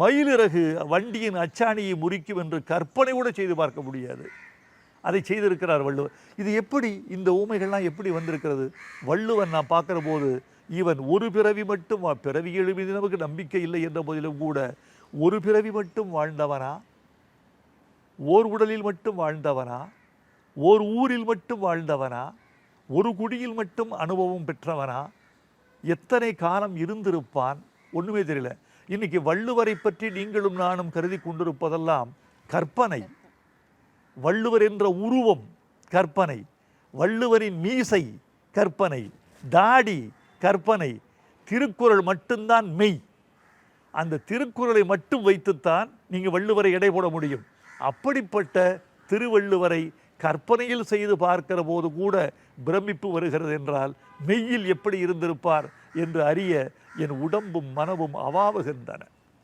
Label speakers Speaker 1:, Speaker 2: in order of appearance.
Speaker 1: மயிலிறகு வண்டியின் அச்சாணியை முறிக்கும் என்று கற்பனை கூட செய்து பார்க்க முடியாது. அதை செய்திருக்கிறார் வள்ளுவர். இது எப்படி இந்த ஊமைகள்லாம் எப்படி வந்திருக்கிறது? வள்ளுவன் நான் பார்க்குற போது இவன் ஒரு பிறவி மட்டும் பிறவி பிறவிகள் நமக்கு நம்பிக்கை இல்லை என்ற போதிலும் கூட ஒரு பிறவி மட்டும் வாழ்ந்தவனா? ஓர் உடலில் மட்டும் வாழ்ந்தவனா? ஓர் ஊரில் மட்டும் வாழ்ந்தவனா? ஒரு குடியில் மட்டும் அனுபவம் பெற்றவனா? எத்தனை காலம் இருந்திருப்பான்? ஒன்றுமே தெரியல. இன்னைக்கு வள்ளுவரை பற்றி நீங்களும் நானும் கருதி கொண்டிருப்பதெல்லாம் கற்பனை. வள்ளுவர் என்ற உருவம் கற்பனை. வள்ளுவரின் மீசை கற்பனை. தாடி கற்பனை. திருக்குறள் மட்டும்தான் மெய். அந்த திருக்குறளை மட்டும் வைத்துத்தான் நீங்கள் வள்ளுவரை எடை போட முடியும். அப்படிப்பட்ட திருவள்ளுவரை கற்பனையில் செய்து பார்க்கிற போது கூட பிரமிப்பு வருகிறது என்றால் மெய்யில் எப்படி இருந்திருப்பார்? என்று அறிய என் உடம்பும் மனமும் அவாவுகின்றன.